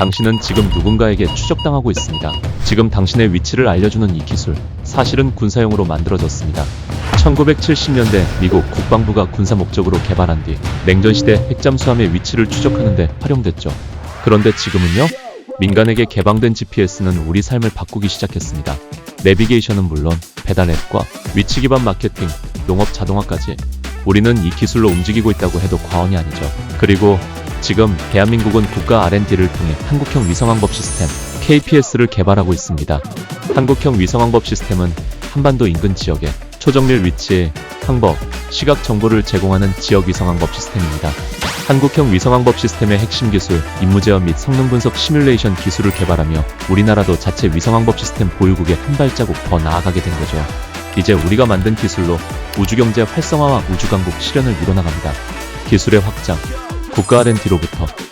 당신은 지금 누군가에게 추적당하고 있습니다. 지금 당신의 위치를 알려주는 이 기술, 사실은 군사용으로 만들어졌습니다. 1970년대 미국 국방부가 군사 목적으로 개발한 뒤 냉전시대 핵잠수함의 위치를 추적하는 데 활용됐죠. 그런데 지금은요? 민간에게 개방된 GPS는 우리 삶을 바꾸기 시작했습니다. 내비게이션은 물론 배달 앱과 위치 기반 마케팅, 농업 자동화까지 우리는 이 기술로 움직이고 있다고 해도 과언이 아니죠. 그리고 지금 대한민국은 국가 R&D를 통해 한국형 위성항법 시스템 KPS를 개발하고 있습니다. 한국형 위성항법 시스템은 한반도 인근 지역에 초정밀 위치, 항법, 시각 정보를 제공하는 지역 위성항법 시스템입니다. 한국형 위성항법 시스템의 핵심 기술, 임무 제어 및 성능 분석 시뮬레이션 기술을 개발하며 우리나라도 자체 위성항법 시스템 보유국에 한 발자국 더 나아가게 된 거죠. 이제 우리가 만든 기술로 우주경제 활성화와 우주강국 실현을 이뤄나갑니다. 기술의 확장, 국가 R&D로부터